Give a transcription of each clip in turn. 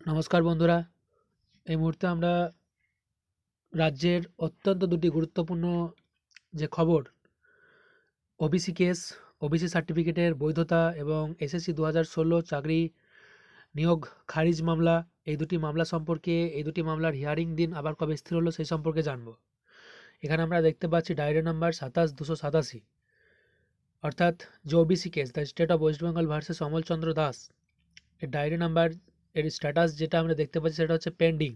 নমস্কার বন্ধুরা। এই মুহূর্তে আমরা রাজ্যের অত্যন্ত দুটি গুরুত্বপূর্ণ যে খবর ওবিসি কেস ওবিসি সার্টিফিকেটের বৈধতা এবং এসএসসি দু হাজার ষোলো চাকরি নিয়োগ খারিজ মামলা, এই দুটি মামলা সম্পর্কে, এই দুটি মামলার হিয়ারিং দিন আবার কবে স্থির হলো সেই সম্পর্কে জানব। এখানে আমরা দেখতে পাচ্ছি ডায়েরি নাম্বার সাতাশ দুশো সাতাশি। অর্থাৎ যে OBC case the state of West Bengal versus Amalchandra Das এর ডায়েরি নাম্বার এর স্ট্যাটাস যেটা আমরা দেখতে পাচ্ছি সেটা হচ্ছে পেন্ডিং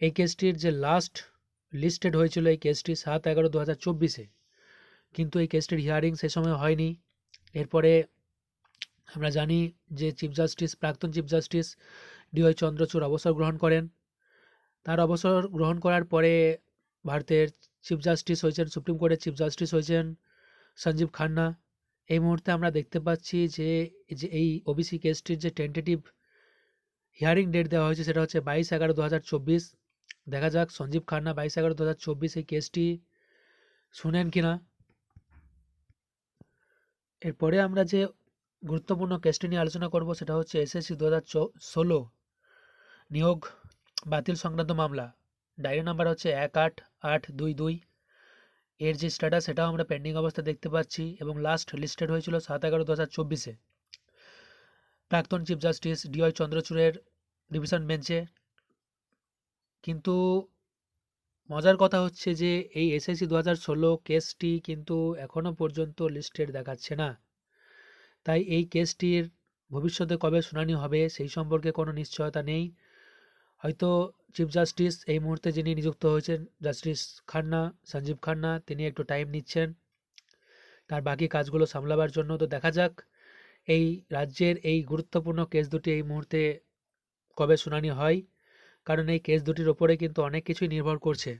এই কেসটির যে লাস্ট লিস্টেড হয়েছিল এই কেসটি সাত এগারো দু হাজার চব্বিশে। কিন্তু এই কেসটির হিয়ারিং সে সময় হয়নি। এরপরে আমরা জানি যে চিফ জাস্টিস প্রাক্তন chief justice D Y Chandrachud অবসর গ্রহণ করেন। তার অবসর গ্রহণ করার পরে ভারতের চিফ জাস্টিস হয়েছেন, সুপ্রিম কোর্টের চিফ জাস্টিস হয়েছেন সঞ্জীব খান্না। এই মুহূর্তে আমরা দেখতে পাচ্ছি যে যে এই ওবিসি কেসটির যে টেন্টেটিভ হিয়ারিং ডেট দেওয়া হয়েছে, সেটা হচ্ছে বাইশ এগারো দু হাজার চব্বিশ। দেখা যাক সঞ্জীব খান্না বাইশ এগারো দু হাজার চব্বিশ এই কেসটি শুনেন কি না এরপরে আমরা যে গুরুত্বপূর্ণ কেসটি নিয়ে আলোচনা করব, সেটা হচ্ছে এসএসসি দু হাজার ষোলো নিয়োগ বাতিল সংক্রান্ত মামলা। ডায়েরি নাম্বার হচ্ছে এক আট আট দুই দুই। এর যে স্ট্যাটাস, সেটাও আমরা পেন্ডিং অবস্থা দেখতে পাচ্ছি এবং লাস্ট লিস্টেড হয়েছিল সাত এগারো দু হাজার চব্বিশে। প্রাক্তন চিফ জাস্টিস ডিওয়াই চন্দ্রচূড়ের ডিভিশন বেঞ্চে কিন্তু মজার কথা হচ্ছে যে, এই এসএসসি দু হাজার ষোলো কেসটি কিন্তু এখনও পর্যন্ত লিস্টেড দেখাচ্ছে না। তাই এই কেসটির ভবিষ্যতে কবে শুনানি হবে সেই সম্পর্কে কোনো নিশ্চয়তা নেই। হয়তো চিফ জাস্টিস এই মুহূর্তে যিনি নিযুক্ত হয়েছেন জাস্টিস খান্না সঞ্জীব খান্না তিনি একটু টাইম নিচ্ছেন। তার বাকি কাজগুলো সামলাবার জন্য তো দেখা যাক। এই রাজ্যের এই গুরুত্বপূর্ণ কেস দুটি এই মুহূর্তে কবে শুনানি হয়? কারণ এই কেস দুটির ওপরে কিন্তু অনেক কিছুই নির্ভর করছে।